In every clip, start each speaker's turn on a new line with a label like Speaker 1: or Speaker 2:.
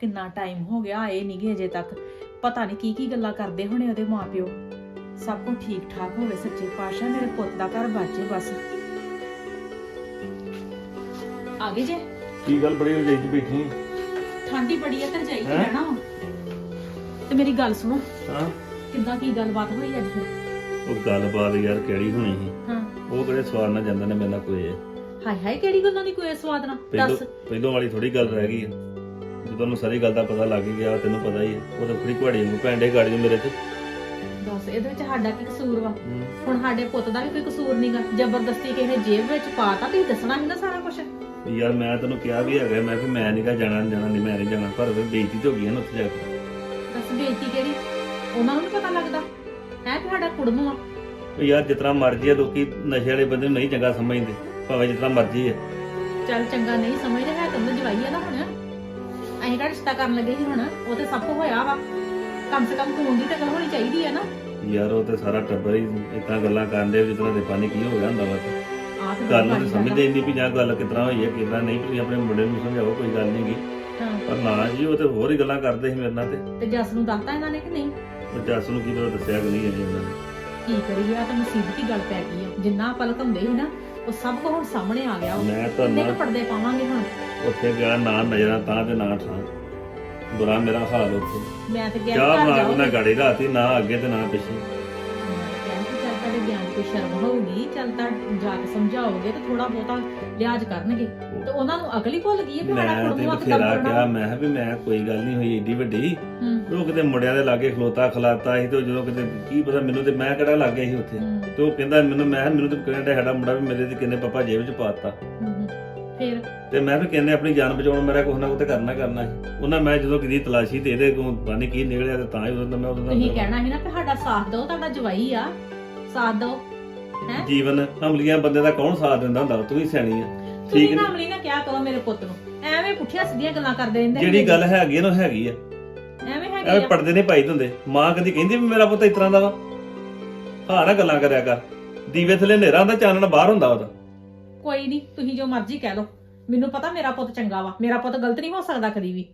Speaker 1: ਕਿੰਨਾ ਟਾਈਮ ਹੋ ਗਿਆ ਆਏ ਨਹੀਂਗੇ ਅਜੇ ਤੱਕ। ਪਤਾ ਨਹੀਂ ਕੀ ਕੀ ਗੱਲਾਂ ਕਰਦੇ ਹੋਣੇ ਉਹਦੇ ਮਾਪਿਓ। ਸਭ ਕੁਝ ਠੀਕ ਠਾਕ ਹੋਵੇ ਸੱਚੇ ਪਾਤਸ਼ਾਹ ਮੇਰੇ ਪੁੱਤ ਦਾ ਘਰ ਬਾਜੇ ਬਸ। ਆ ਗਏ ਜੇ?
Speaker 2: ਕੀ ਗੱਲ ਬੜੀ ਰਜਾਈ ਚ ਬੈਠੀ?
Speaker 1: ਠੰਡੀ ਬੜੀ ਹੈ ਤੇ ਜਾਈ
Speaker 2: ਹੈਂ?
Speaker 1: ਰਹਿਣਾ ਵਾ। ਤੇ ਮੇਰੀ ਗੱਲ ਸੁਣੋ।
Speaker 2: ਹਾਂ?
Speaker 1: ਕਿੱਦਾਂ ਕੀ ਗੱਲਬਾਤ ਹੋਈ ਅੱਜ? ਫਿਰ
Speaker 2: ਉਹ ਗੱਲਬਾਤ ਯਾਰ ਕਿਹੜੀ ਹੋਣੀ ਸੀ?
Speaker 1: ਹਾਂ।
Speaker 2: ਉਹ ਕਿਹੜੇ ਸਵਾਰ ਨਾਲ ਜਾਂਦੇ ਨੇ ਮੇਰੇ ਨਾਲ ਕੋਈ।
Speaker 1: ਹਾਏ ਹਾਏ ਕਿਹੜੀ ਗੱਲਾਂ ਦੀ ਕੋਈ ਸਵਾਦ ਨਾ
Speaker 2: ਪਹਿਲੋਂ
Speaker 1: ਦੱਸ।
Speaker 2: ਪਹਿਲੋਂ ਵਾਲੀ ਥੋੜੀ ਗੱਲ ਰਹਿ ਗਈ ਆ। ਜਦੋਂ ਨੂੰ ਸਾਰੀ ਗੱਲ ਦਾ ਪਤਾ ਲੱਗ ਹੀ ਗਿਆ ਤੈਨੂੰ ਪਤਾ ਹੀ ਹੈ ਉਹ ਤਾਂ ਫੜੀ ਘੜੀ ਨੂੰ ਪੈਂਡੇ ਗਾੜੀ ਮੇਰੇ ਤੇ।
Speaker 1: ਦੱਸ ਇਹਦੇ ਵਿੱਚ ਸਾਡਾ ਕੀ ਕਸੂਰ ਵਾ? ਹੁਣ ਸਾਡੇ ਪੁੱਤ ਦਾ ਵੀ ਕੋਈ ਕਸੂਰ ਨਹੀਂਗਾ ਜ਼ਬਰਦਸਤੀ ਕਿਸੇ ਨੇ ਜੇਬ ਵਿੱਚ ਪਾਤਾ ਤੁਸੀਂ ਦੱਸਣਾ ਨਹੀਂ ਨਾ ਸਾਰਾ ਕੁਝ
Speaker 2: ਯਾਰ ਮੈਂ ਤੈਨੂੰ ਕਿਹਾ ਵੀ ਹੈਗਾ ਮੈਂ ਕਿ ਮੈਂ ਨਹੀਂਗਾ ਜਾਣਾ ਜਾਣਾ ਨਹੀਂ ਮੈਂ ਨਹੀਂ ਜਾਣਾ ਪਰ ਫਿਰ ਬੇਇੱਜ਼ਤੀ ਤਾਂ ਹੋ ਗਈ ਹੈ ਨਾ ਉੱਥੇ ਜਾ ਕੇ।
Speaker 1: ਦੱਸ ਬੇਇੱਜ਼ਤੀ ਕਿਹੜੀ? ਉਹਨਾਂ ਨੂੰ ਨੀ ਪਤਾ ਲੱਗਦਾ? ਹੈ ਸਾਡਾ ਕੁੜਮ ਆ
Speaker 2: ਉਹ ਯਾਰ ਜਿਤਨਾ ਮਰਜ਼ੀ ਹੈ ਲੋਕੀ ਨਸ਼ੇ ਵਾਲੇ ਬੰਦੇ ਨੂੰ ਨਹੀਂ ਚੰਗਾ ਸਮਝਦੇ ਭਾਵੇਂ ਜਿਤਨਾ ਮਰਜ਼ੀ ਹੈ
Speaker 1: ਚੱਲ ਚੰਗਾ ਨਹੀਂ ਸਮਝਦੇ ਹੈ ਤਾਂ ਜਵਾਈ ਆ ਨਾ ਹੁਣ। ਅਸੀਂ ਕਿਹੜਾ ਰਿਸ਼ਤਾ ਕਰਨ ਲੱਗੇ ਸੀ ਹੁਣ ਉਹ ਤੇ ਸਭ ਕੁਝ ਹੋਇਆ ਵਾ। ਕਮ ਸੇ ਕਮ ਕਾਨੂੰਨ ਦੀ ਤਾਂ ਗੱਲ ਹੋਣੀ ਚਾਹੀਦੀ ਹੈ ਨਾ।
Speaker 2: ਯਾਰ ਉਹ ਤੇ ਸਾਰਾ ਟੱਬਰ ਹੀ ਇਤਾਂ ਗੱਲਾਂ ਕਰਦੇ ਜਿਤਨਾ ਦੇ ਪਾਣੀ ਕੀ ਹੋ ਗਿਆ ਹੁੰਦਾ ਵਾ। ਤੇ।
Speaker 1: ਆਹ ਤੇ
Speaker 2: ਗੱਲ ਨੂੰ ਸਮਝਦੇ ਨਹੀਂ ਵੀ ਜਾਂ ਗੱਲ ਕਿਤਨਾ ਹੋਈ ਹੈ ਕਿਤਨਾ ਨਹੀਂ ਤੁਸੀਂ ਆਪਣੇ ਮੁੰਡੇ ਨੂੰ ਸਮਝਾਓ ਕੋਈ ਗੱਲ ਨਹੀਂ ਗੀ।
Speaker 1: ਹਾਂ।
Speaker 2: ਪਰ ਨਾ ਜੀ ਉਹ ਤੇ ਹੋਰ ਹੀ ਗੱਲਾਂ ਕਰਦੇ ਸੀ ਮੇਰੇ ਨਾਲ ਤੇ।
Speaker 1: ਤੇ ਜੱਸ ਨੂੰ ਦੱਸਤਾ ਇਹਨਾਂ ਨੇ ਕਿ ਨਹੀਂ?
Speaker 2: ਉਹ ਜੱਸ ਨੂੰ ਕੀ ਪਤਾ ਦੱਸਿਆ ਕਿ ਨਹੀਂ ਉਹਨਾਂ ਨੇ।
Speaker 1: ਕੀ ਕਰੀਏ ਆ ਤਾਂ ਮੁਸੀਬਤ ਦੀ ਗੱਲ ਪੈ ਗਈ ਆ। ਜਿੰਨਾ ਆਪਾਂ ਲੁਕਾਉਂਦੇ ਸੀ ਨਾ ਉਹ ਸਭ ਕੁਝ ਹੁਣ ਸਾਹਮਣੇ ਆ ਗਿਆ।
Speaker 2: ਮੈਂ ਤਾਂ
Speaker 1: ਕਿੰਨੇ ਕੁ ਪਰਦੇ ਪਾਵਾਂਗੇ ਹੁਣ?
Speaker 2: ਉੱਥੇ ਗਿਆ ਨਾ ਨਜ਼ਰਾਂ ਤਾਂ ਤੇ ਨਾ ਠਾਂ ਬੁਰਾ ਮੇਰਾ ਹਾਲ ਉੱਥੇ।
Speaker 1: ਮੈਂ ਤੇ ਗਿਆ ਘਰ
Speaker 2: ਬਣਾ ਕੇ
Speaker 1: ਜਾਓ
Speaker 2: ਨਾ ਗਾੜੀ ਰਾਤੀ ਨਾ ਅੱਗੇ ਤੇ ਨਾ ਪਿੱਛੇ।
Speaker 1: ਚੱਲ ਤੁਹਾਡੇ ਗਿਆਨ ਕੋਈ ਸ਼ਰਮ ਹੋਊਗੀ ਚੱਲ ਤਾਂ ਜਾ ਕੇ ਸਮਝਾਓਗੇ ਤੇ ਥੋੜਾ ਬਹੁਤਾ ਲਿਹਾਜ਼ ਕਰਨਗੇ। ਤੇ ਉਹਨਾਂ ਨੂੰ ਅਕਲ ਹੀ ਭੁੱਲ ਗਈ ਹੈ ਕਿ ਸਾਡਾ
Speaker 2: ਮੈਂ ਤੇ
Speaker 1: ਕੁੜਮ ਹੱਥ
Speaker 2: ਬਥੇਰਾ ਕਿਹਾ ਮੈਂ ਕਿਹਾ ਵੀ ਮੈਂ ਕੋਈ ਗੱਲ ਨਹੀਂ ਹੋਈ ਏਡੀ ਵੱਡੀ। ਉਹ ਕਿਤੇ ਮੁੰਡਿਆਂ ਦੇ ਲਾਗੇ ਖਲੋਤਾ ਖਲਾਤਾ ਸੀ ਤੇ ਉਹ ਜਦੋਂ ਕਿਤੇ ਕੀ ਪਤਾ ਮੈਨੂੰ ਤੇ ਮੈਂ ਕਿਹੜਾ ਲੱਗ ਗਿਆ ਸੀ ਉੱਥੇ। ਤੇ ਉਹ ਕਹਿੰਦਾ ਮੈਨੂੰ ਮੈਂ ਕਿਹਾ ਮੈਨੂੰ ਤੇ ਕਹਿੰਦਾ ਸਾਡਾ ਮੁੰਡਾ ਵੀ ਮੇਰੇ ਤੇ ਕਿੰਨੇ ਪਾਪਾ ਜੇਬ 'ਚ ਪਾਤਾ।
Speaker 1: ਫਿਰ?
Speaker 2: ਤੇ ਮੈਂ ਵੀ ਕਹਿੰਦੇ ਆਪਣੀ ਜਾਨ ਬਚਾਉਣ ਮੇਰਾ ਕੁਛ ਨਾ ਕੁਛ ਤੇ ਕਰਨਾ ਕਰਨਾ ਸੀ। ਉਹਨਾਂ ਮੈਂ ਜਦੋਂ ਕਿਦੀ ਤਲਾਸ਼ੀ ਤੇ ਇਹਦੇ ਕੋਲ ਪਾਣੀ ਕੀ ਨਿਕਲਿਆ ਤੇ ਤਾਂ ਹੀ ਉਦੋਂ ਦਾ ਮੈਂ ਉਦੋਂ
Speaker 1: ਤੁਸੀਂ ਕਹਿਣਾ ਸੀ ਨਾ ਕਿ ਸਾਡਾ ਸਾਥ ਦਿਓ ਤੁਹਾਡਾ ਜਵਾਈ ਆ। ਸਾਥ ਦਿਓ ਹੈ?
Speaker 2: ਜੀਵਨ ਹਮਲੀਆਂ ਬੰਦੇ ਦਾ ਕੌਣ ਸਾਥ ਦਿੰਦਾ ਹੁੰਦਾ? ਤੂੰ ਹੀ ਸਿਆਣੀ ਆ। ਠੀਕ
Speaker 1: ਨਾ
Speaker 2: ਨੀ?
Speaker 1: ਅਮਲੀ ਨਾ ਕਿਹਾ ਕਰੋ ਮੇਰੇ ਪੁੱਤ ਨੂੰ। ਐਵੇਂ ਪੁੱਠੀਆਂ ਸਿੱਧੀਆਂ ਗੱਲਾਂ ਕਰਦੇ ਰਹਿੰਦੇ
Speaker 2: ਜਿਹੜੀ। ਗੱਲ ਹੈਗੀ ਆ ਨਾ ਉਹ ਹੈਗੀ ਆ।
Speaker 1: ਐਵੇਂ ਹੈਗੇ
Speaker 2: ਐਵੇਂ
Speaker 1: ਆ।
Speaker 2: ਪੜਦੇ ਨਹੀਂ ਪਾਈ ਹੁੰਦੇ ਮਾਂ ਕਦੀ ਕਹਿੰਦੀ ਵੀ ਮੇਰਾ ਪੁੱਤ ਇਸ ਤਰ੍ਹਾਂ ਦਾ ਵਾ? ਹਾਂ ਨਾ ਗੱਲਾਂ ਕਰਿਆ ਕਰ। ਦੀਵੇ ਥੱਲੇ ਹਨੇਰਾ ਹੁੰਦਾ ਚਾਨਣ ਬਾਹਰ ਹੁੰਦਾ ਉਹਦਾ।
Speaker 1: ਕੋਈ ਨਹੀਂ ਤੁਸੀਂ ਜੋ ਮਰਜ਼ੀ ਕਹਿ ਲਓ। ਮੈਨੂੰ ਪਤਾ ਮੇਰਾ ਪੁੱਤ ਚੰਗਾ ਵਾ ਮੇਰਾ ਪੁੱਤ ਗਲਤ ਨਹੀਂ ਹੋ ਸਕਦਾ ਕਦੀ ਵੀ।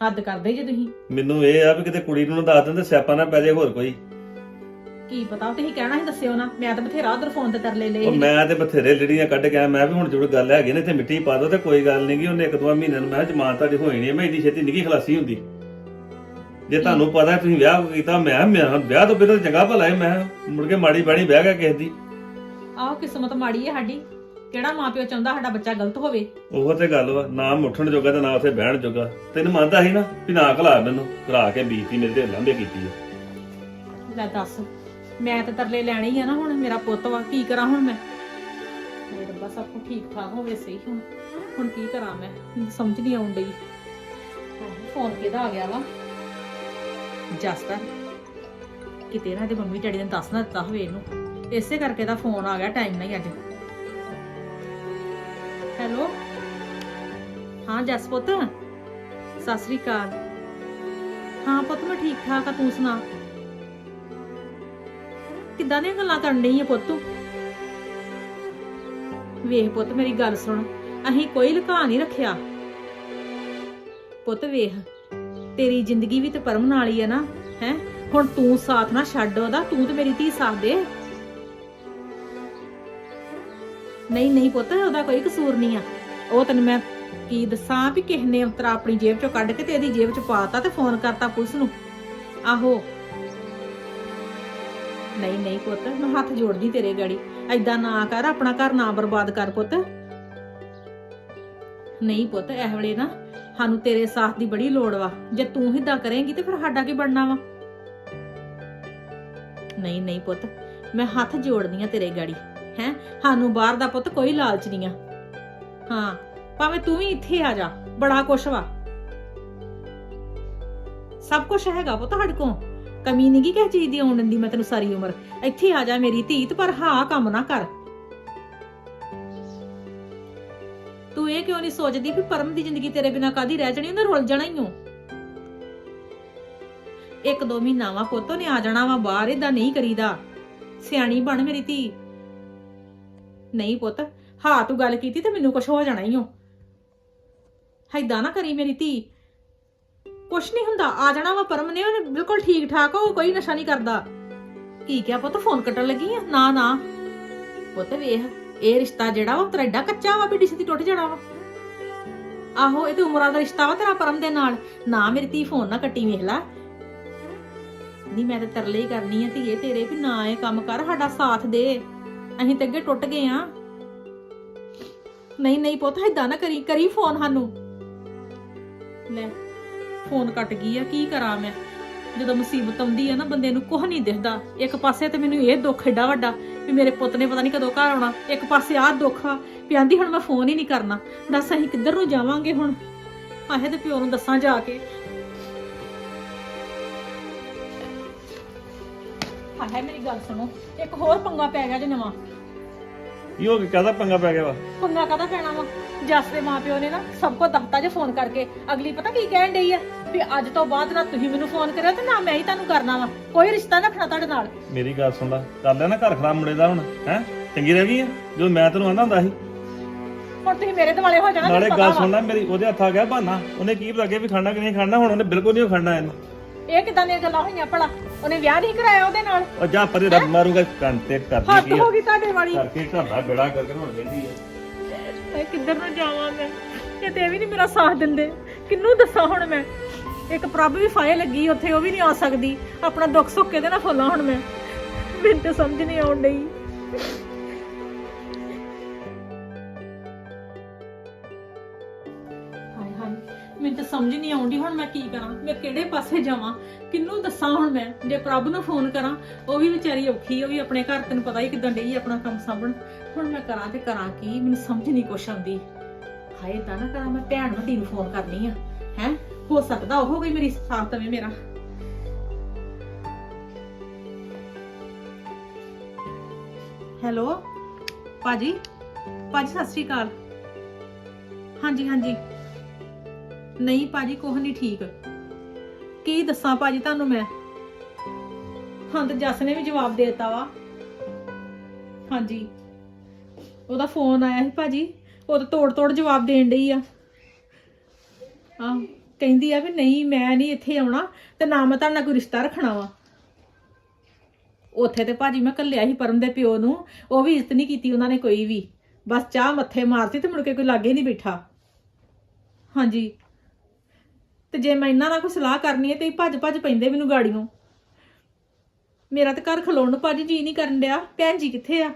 Speaker 1: ਹੱਦ ਕਰਦੇ ਜੇ ਤੁਸੀਂ।
Speaker 2: ਮੈਨੂੰ ਇਹ ਆ ਵੀ ਕਿਤੇ ਕੁੜੀ ਨੂੰ ਨਾ ਦੱਸ ਦਿੰਦੇ ਸਿਆਪਾ ਨਾ ਪੈ ਜਾਏ ਹੋਰ ਕੋਈ।
Speaker 1: ਕੀ ਪਤਾ ਤੁਸੀਂ ਕਹਿਣਾ ਸੀ ਦੱਸਿਓ ਨਾ ਮੈਂ ਤਾਂ ਬਥੇਰਾ ਉਧਰ ਫੋਨ ਤੇ ਤਰਲੇ ਲਏ
Speaker 2: ਉਹ
Speaker 1: ਸੀ।
Speaker 2: ਮੈਂ ਤੇ ਬਥੇਰੇ ਲੜੀਆਂ ਕੱਢ ਕੇ ਆਇਆ ਮੈਂ ਵੀ ਹੁਣ ਜਦੋਂ ਗੱਲ ਹੈਗੀ ਨੇ ਤੇ ਮਿੱਟੀ ਪਾ ਦੋ ਤੇ ਕੋਈ ਗੱਲ ਨਹੀਂ ਗੀ ਉਹਨੇ ਇੱਕ ਦੋ ਮਹੀਨੇ ਨੂੰ ਮੈਂ ਕਿਹਾ ਜਮਾਨ ਤੁਹਾਡੀ ਹੋਈ ਨਹੀਂ ਮੈਂ ਇੰਨੀ ਛੇਤੀ ਨਿੱਕੀ ਖਲਾਸੀ ਹੁੰਦੀ। ਜੇ ਤੁਹਾਨੂੰ ਪਤਾ ਤੁਸੀਂ ਵਿਆਹ ਕੀਤਾ ਮੈਂ ਕਿਹਾ ਮੈਂ ਵਿਆਹ ਤੋਂ ਪਹਿਲਾਂ ਚੰਗਾ ਭਲਾ ਹੈ ਮੈਂ ਕਿਹਾ ਮੁੜ ਕੇ ਮਾੜੀ ਬਾਣੀ ਵਿਆਹ ਗਿਆ ਕਿਸੇ ਦੀ।
Speaker 1: ਆਹ ਕਿਸਮਤ ਮਾੜੀ ਹੈ ਸਾਡੀ। ਕਿਹੜਾ ਮਾਪਿਓ ਚਾਹੁੰਦਾ ਸਾਡਾ ਬੱਚਾ ਗਲਤ ਹੋਵੇ?
Speaker 2: ਉਹ ਤੇ ਗੱਲ ਵਾ ਨਾ ਮੈਂ ਉੱਠਣ ਜੋਗਾ ਤੇ ਨਾ ਉੱਥੇ ਬਹਿਣ ਜੋਗਾ। ਤੈਨੂੰ ਮੰਨਦਾ ਸੀ ਨਾ ਵੀ ਨਾ ਖਲਾ ਮੈਨੂੰ ਕਰਾ ਕੇ ਬੀਤੀ ਮੇਰੇ ਤੇ ਲਾਂਭੇ ਕੀਤੀ ਆ।
Speaker 1: ਲੈ ਦੱਸ ਮੈਂ ਤਾਂ ਤਰਲੇ ਲੈਣੇ ਹੀ ਆ ਨਾ ਹੁਣ ਮੇਰਾ ਪੁੱਤ ਵਾ ਕੀ ਕਰਾਂ ਹੁਣ ਮੈਂ? ਮੇਰੇ ਰੱਬਾ ਸਭ ਕੁਝ ਠੀਕ ਠਾਕ ਹੋਵੇ ਸਹੀ ਹੁਣ। ਹੁਣ ਕੀ ਕਰਾਂ ਮੈਂ? ਮੈਨੂੰ ਸਮਝ ਨਹੀਂ ਆਉਣ ਡਈ। ਫੋਨ ਕਿਹਦਾ ਆ ਗਿਆ ਵਾ? ਜਸਦਾ ਕਿਤੇ ਨਾ ਤੇ ਮੰਮੀ ਡੈਡੀ ਨੇ ਦੱਸ ਨਾ ਦਿੱਤਾ ਹੋਵੇ ਇਹਨੂੰ। ਇਸੇ ਕਰਕੇ ਦਾ ਫੋਨ ਆ ਗਿਆ ਟਾਈਮ ਨਹੀਂ ਅੱਜ। ਹੈਲੋ। ਹਾਂ, ਜਸ ਪੁੱਤ। ਸਤਿ ਸ੍ਰੀ ਅਕਾਲ। ਹਾਂ ਪੁੱਤ, ਮੈਂ ਠੀਕ ਠਾਕ ਆ, ਤੂੰ ਸੁਣਾ? ਕਿੱਦਾਂ ਦੀਆਂ ਗੱਲਾਂ ਕਰਨ ਡਈ ਆ ਪੁੱਤ ਤੂੰ? ਵੇਖ ਪੁੱਤ, ਮੇਰੀ ਗੱਲ ਸੁਣ। ਅਸੀਂ ਕੋਈ ਲੁਕਾ ਨਹੀਂ ਰੱਖਿਆ। ਪੁੱਤ ਵੇਖ, ਤੇਰੀ ਜ਼ਿੰਦਗੀ ਵੀ ਤੇ ਪਰਮ ਨਾਲ ਹੀ ਆ ਨਾ, ਹੈ? ਹੁਣ ਤੂੰ ਸਾਥ ਨਾ ਛੱਡ ਉਹਦਾ, ਤੂੰ ਤੇ ਮੇਰੀ ਧੀ ਸਾਥ ਦੇ। ਨਹੀਂ ਨਹੀਂ ਪੁੱਤ, ਉਹਦਾ ਕੋਈ ਕਸੂਰ ਨਹੀਂ ਆ। ਉਹ ਤੈਨੂੰ ਮੈਂ ਕੀ ਦੱਸਾਂ ਵੀ ਕਿਸ ਨੇ ਅੰਤਰਾ ਆਪਣੀ ਜੇਬ ਚੋਂ ਕੱਢ ਕੇ ਤੇ ਇਹਦੀ ਜੇਬ ਚ ਪਾਤਾ ਤੇ ਫੋਨ ਕਰਤਾ ਪੁਲਿਸ ਨੂੰ। ਆਹੋ। ਨਹੀਂ ਨਹੀਂ ਪੁੱਤ, ਮੈਂ ਹੱਥ ਜੋੜਦੀ ਤੇਰੇ ਗਾੜੀ। ਐਦਾਂ ਨਾ ਕਰ, ਆਪਣਾ ਘਰ ਨਾ ਬਰਬਾਦ ਕਰ ਪੁੱਤ। ਨਹੀਂ ਪੁੱਤ, ਇਹ ਵੇਲੇ ਨਾ ਸਾਨੂੰ ਤੇਰੇ ਸਾਥ ਦੀ ਬੜੀ ਲੋੜ ਵਾ। ਜੇ ਤੂੰ ਹਿੱਦਾਂ ਕਰੇਂਗੀ ਤੇ ਫਿਰ ਸਾਡਾ ਕੀ ਬਣਨਾ ਵਾ? ਨਹੀਂ ਨਹੀਂ ਪੁੱਤ, ਮੈਂ ਹੱਥ ਜੋੜਦੀ ਆ ਤੇਰੇ ਗਾੜੀ। ਹੈ ਸਾਨੂੰ ਬਾਹਰ ਦਾ ਪੁੱਤ ਕੋਈ ਲਾਲਚ ਨਹੀਂ ਆ। ਹਾਂ, ਭਾਵੇਂ ਤੂੰ ਵੀ ਇੱਥੇ ਆ ਜਾ, ਬੜਾ ਕੁਛ ਵਾ। ਸਭ ਕੁਝ ਹੈਗਾ ਪੁੱਤ ਸਾਡੇ ਕੋਲ। ਕਮੀ ਨਹੀਂ ਗੀ ਕਿਸੇ ਚੀਜ਼ ਦੀ ਆਉਣ ਦਿੰਦੀ ਮੈਂ ਤੈਨੂੰ ਸਾਰੀ ਉਮਰ। ਇੱਥੇ ਆ ਜਾ ਮੇਰੀ ਧੀ, ਤੇ ਪਰ ਹਾਂ ਕੰਮ ਨਾ ਕਰ। ਤੂੰ ਇਹ ਕਿਉਂ ਨਹੀਂ ਸੋਚਦੀ ਵੀ ਪਰਮ ਦੀ ਜ਼ਿੰਦਗੀ ਤੇਰੇ ਬਿਨਾ ਕਾਦੀ ਰਹਿ ਜਾਣੀ, ਉਹਨੇ ਰੁੱਲ ਜਾਣਾ ਹੀ ਓ। ਇੱਕ ਦੋ ਮਹੀਨਾ ਵਾ ਪੁੱਤ ਨੇ ਆ ਜਾਣਾ ਵਾ ਬਾਹਰ ਇਦਾਂ ਨਹੀਂ ਕਰੀਦਾ। ਸਿਆਣੀ ਬਣ ਮੇਰੀ ਧੀ। ਨਹੀਂ ਪੁੱਤ, ਹਾਂ ਤੂੰ ਗੱਲ ਕੀਤੀ ਤੇ ਮੈਨੂੰ ਕੁਝ ਹੋ ਜਾਣਾ ਹੀ ਓ। ਹੈਦਾਂ ਨਾ ਕਰੀ ਮੇਰੀ ਧੀ। ਕੁਛ ਨਹੀਂ ਹੁੰਦਾ, ਆ ਜਾਣਾ ਵਾ ਪਰਮ ਨੇ ਉਹਨੇ ਬਿਲਕੁਲ ਠੀਕ ਠਾਕ ਉਹ ਕੋਈ ਨਸ਼ਾ ਨਹੀਂ ਕਰਦਾ। ਕੀ ਕਿਹਾ ਪੁੱਤ, ਫੋਨ ਕੱਟਣ ਲੱਗੀ ਆ? ਨਾ ਨਾ। ਪੁੱਤ ਵੇਖ, ਇਹ ਰਿਸ਼ਤਾ ਜਿਹੜਾ ਵਾ ਤੇਰਾ ਏਡਾ ਕੱਚਾ ਵਾ, ਵੀ ਡਿਸ਼ ਦੀ ਟੁੱਟ ਜਾਣਾ ਵਾ। ਆਹੋ, ਇਹ ਤੇ ਉਮਰਾਂ ਦਾ ਰਿਸ਼ਤਾ ਵਾ ਤੇਰਾ ਪਰਮ ਦੇ ਨਾਲ। ਨਾ ਮੇਰੀ ਧੀ ਫੋਨ ਨਾ ਕੱਟੀ, ਵੇਖ ਲੈ। ਨਹੀਂ, ਮੈਂ ਤੇ ਤਰਲੇ ਹੀ ਕਰਨੀ ਆ ਧੀਏ ਤੇਰੇ, ਵੀ ਨਾ ਇਹ ਕੰਮ ਕਰ, ਸਾਡਾ ਸਾਥ ਦੇ। ਅਸੀਂ ਤੇ ਅੱਗੇ ਟੁੱਟ ਗਏ ਆ। ਨਹੀਂ ਨਹੀਂ ਪੁੱਤ, ਏਦਾਂ ਨਾ ਕਰੀ ਕਰੀ ਫੋਨ ਸਾਨੂੰ। ਲੈ, ਫੋਨ ਕੱਟ ਗਈ ਆ, ਕੀ ਕਰਾਂ ਮੈਂ? ਜਦੋਂ ਮੁਸੀਬਤ ਆਉਂਦੀ ਆ ਨਾ, ਬੰਦੇ ਨੂੰ ਕੁਝ ਨਹੀਂ ਦਿਖਦਾ। ਇੱਕ ਪਾਸੇ ਤੇ ਮੈਨੂੰ ਇਹ ਦੁੱਖ ਏਡਾ ਵੱਡਾ ਵੀ ਮੇਰੇ ਪੁੱਤ ਨੇ ਪਤਾ ਨਹੀਂ ਕਦੋਂ ਘਰ ਆਉਣਾ। ਇੱਕ ਪਾਸੇ ਆਹ ਦੁੱਖ ਆ ਵੀ ਆਂਦੀ ਹੁਣ ਮੈਂ ਫੋਨ ਹੀ ਨਹੀਂ ਕਰਨਾ। ਦੱਸ ਅਸੀਂ ਕਿੱਧਰ ਨੂੰ ਜਾਵਾਂਗੇ ਹੁਣ? ਆਹੇ ਤੇ ਪਿਓ ਨੂੰ ਦੱਸਾਂ ਜਾ ਕੇ। ਆਹੇ ਮੇਰੀ ਗੱਲ ਸੁਣੋ। ਇੱਕ ਹੋਰ ਪੰਗਾ ਪੈ ਗਿਆ ਜੇ ਨਵਾਂ।
Speaker 2: ਕੀ ਹੋ ਗਿਆ? ਕਾਹਦਾ ਪੰਗਾ ਪੈ ਗਿਆ ਵਾ?
Speaker 1: ਪੰਗਾ ਕਾਹਦਾ ਪੈਣਾ ਵਾ? ਜੱਸ ਦੇ ਮਾਪਿਓ ਨੇ ਨਾ ਸਭ ਕੋ ਦੱਸਤਾ ਜੇ ਫੋਨ ਕਰਕੇ। ਅਗਲੀ ਪਤਾ ਕੀ ਕਹਿਣ ਡਈ ਆ? ਵੀ ਅੱਜ ਤੋਂ ਬਾਅਦ ਨਾ ਤੁਸੀਂ ਮੈਨੂੰ ਫੋਨ ਕਰਿਓ ਤੇ ਨਾ ਮੈਂ ਹੀ ਤੁਹਾਨੂੰ ਕਰਨਾ ਵਾ। ਕੋਈ ਰਿਸ਼ਤਾ ਨਾ ਰੱਖਣਾ ਤੁਹਾਡੇ ਨਾਲ।
Speaker 2: ਮੇਰੀ ਗੱਲ ਸੁਣ ਲੈ। ਕਰ ਲਿਆ ਨਾ ਘਰ ਖਰਾਬ ਮੁੰਡੇ ਦਾ ਹੁਣ ਹੈ? ਚੰਗੀ ਰਹਿ ਗਈ ਆ? ਜਦੋਂ ਮੈਂ ਤੈਨੂੰ ਆਂਦਾ ਹੁੰਦਾ ਸੀ।
Speaker 1: ਹੁਣ ਤੁਸੀਂ ਮੇਰੇ ਦੁਆਲੇ ਹੋ ਜਾਣਾ
Speaker 2: ਨਾਲੇ
Speaker 1: ਮੈਨੂੰ
Speaker 2: ਗੱਲ
Speaker 1: ਪਤਾ
Speaker 2: ਸੁਣ ਲੈ ਮੇਰੀ ਉਹਦੇ ਹੱਥ ਆ ਗਿਆ ਬਹਾਨਾ। ਉਹਨੇ ਕੀ ਪਤਾ ਅੱਗੇ ਵੀ ਖਾਣਾ ਕਿ ਨਹੀਂ ਖਾਣਾ ਹੁਣ ਉਹਨੇ ਬਿਲਕੁਲ ਨਹੀਂ ਖਾਣਾ ਇਹਨੂੰ।
Speaker 1: ਇਹ ਕਿਦਾਂ ਦੀਆਂ ਗੱਲਾਂ ਹੋਈਆਂ ਭਲਾ? ਉਹਨੇ ਵਿਆਹ ਨਹੀਂ ਕਰਾਇਆ ਉਹਦੇ ਨਾਲ?
Speaker 2: ਉਹ ਜਾ ਪਰੇ ਰੱਬ ਮਾਰੂਗਾ ਕੰਨ ਤੇ ਕਰਦੀ
Speaker 1: ਹੱਦ
Speaker 2: ਕੀ
Speaker 1: ਹੋ ਗਈ ਤੁਹਾਡੇ ਵਾਲੀ।
Speaker 2: ਕਰਕੇ ਘਰ ਦਾ ਬੇੜਾ ਕਰਕੇ ਹੁਣ ਵੇਂਦੀ ਆ।
Speaker 1: ਇਹ ਕਿੱਧਰ ਨੂੰ ਜਾਵਾਂ ਮੈਂ? ਇਹ ਤੇ ਇਹ ਵੀ ਨਹੀਂ ਮੇਰਾ ਸਾਥ ਦਿੰਦੇ। ਕਿੰਨੂੰ ਦੱਸਾਂ ਹੁਣ ਮੈਂ? ਇੱਕ ਪ੍ਰਭ ਵੀ ਫਾਇਲ ਲੱਗੀ ਉੱਥੇ ਉਹ ਵੀ ਨਹੀਂ ਆ ਸਕਦੀ। ਆਪਣਾ ਦੁੱਖ ਸੁੱਖ ਕਿਹਦੇ ਨਾਲ ਫੋਲਾਂ ਹੁਣ ਮੈਂ? ਮੈਨੂੰ ਤਾਂ ਸਮਝ ਨਹੀਂ ਆਉਣ ਡਈ। ਤਾਂ ਸਮਝ ਨਹੀਂ ਆਉਂਦੀ ਹੁਣ ਮੈਂ ਕੀ ਕਰਾਂ, ਮੈਂ ਕਿਹੜੇ ਪਾਸੇ ਜਾਵਾਂ ਕਿੰਨੂੰ ਦੱਸਾਂ ਹੁਣ ਮੈਂ? ਜੇ ਪ੍ਰਭ ਨੂੰ ਫੋਨ ਕਰਾਂ, ਉਹ ਵੀ ਵਿਚਾਰੀ ਔਖੀ ਉਹ ਵੀ ਆਪਣੇ ਘਰ ਤੈਨੂੰ ਪਤਾ ਹੀ ਕਿਦਾਂ ਡਈ ਆਪਣਾ ਕੰਮ ਸਾਂਭਣ। ਹੁਣ ਮੈਂ ਕਰਾਂ ਤੇ ਕਰਾਂ ਕੀ, ਮੈਨੂੰ ਸਮਝ ਨਹੀਂ ਕੁਛ ਆਉਂਦੀ। ਹਾਏ ਤਾਂ ਨਾ ਕਰਾਂ, ਮੈਂ ਭੈਣ ਵੱਡੀ ਨੂੰ ਫੋਨ ਕਰਨੀ ਆ, ਹੈ? ਹੋ ਸਕਦਾ ਉਹ ਕੋਈ ਮੇਰੀ ਸਾਥ ਦੇਵੇ ਮੇਰਾ। ਹੈਲੋ? ਪਾਜੀ ਪਾਜੀ ਸਤਿ ਸ਼੍ਰੀ ਅਕਾਲ। ਹਾਂਜੀ ਹਾਂਜੀ। ਨਹੀਂ ਭਾਜੀ, ਕੁਛ ਨਹੀਂ ਠੀਕ। ਕੀ ਦੱਸਾਂ ਭਾਜੀ ਤੁਹਾਨੂੰ ਮੈਂ? ਹਾਂ, ਤੇ ਜੱਸ ਨੇ ਵੀ ਜਵਾਬ ਦੇ ਦਿੱਤਾ ਵਾ। ਹਾਂਜੀ। ਉਹਦਾ ਫੋਨ ਆਇਆ ਸੀ ਭਾਜੀ। ਉਹ ਤਾਂ ਤੋੜ ਤੋੜ ਜਵਾਬ ਦੇਣ ਡਈ ਆ। ਆ ਕਹਿੰਦੀ ਆ ਵੀ ਨਹੀਂ, ਮੈਂ ਨਹੀਂ ਇੱਥੇ ਆਉਣਾ ਤੇ ਨਾ ਮੈਂ ਤੁਹਾਡੇ ਨਾਲ ਕੋਈ ਰਿਸ਼ਤਾ ਰੱਖਣਾ ਵਾ। ਉੱਥੇ ਤੇ ਭਾਜੀ ਮੈਂ ਕੱਲਿਆ ਸੀ ਪਰਮ ਦੇ ਪਿਓ ਨੂੰ। ਉਹ ਵੀ ਇੱਜ਼ਤ ਨਹੀਂ ਕੀਤੀ ਉਹਨਾਂ ਨੇ ਕੋਈ ਵੀ। ਬਸ ਚਾਹ ਮੱਥੇ ਮਾਰਤੀ ਤੇ ਮੁੜ ਕੇ ਕੋਈ ਲਾਗੇ ਨਹੀਂ ਬੈਠਾ। ਹਾਂਜੀ। ਤੇ ਜੇ ਮੈਂ ਇਹਨਾਂ ਨਾਲ ਕੋਈ ਸਲਾਹ ਕਰਨੀ ਹੈ ਤੇ ਇਹ ਭੱਜ ਭੱਜ ਪੈਂਦੇ ਮੈਨੂੰ ਗਾੜੀਆਂ ਮੇਰਾ ਤਾਂ ਘਰ ਖਲੋਣ ਨੂੰ ਭਾਜੀ ਜੀ ਨਹੀਂ ਕਰਨ ਡਿਆ। ਭੈਣ ਜੀ ਕਿੱਥੇ ਆ?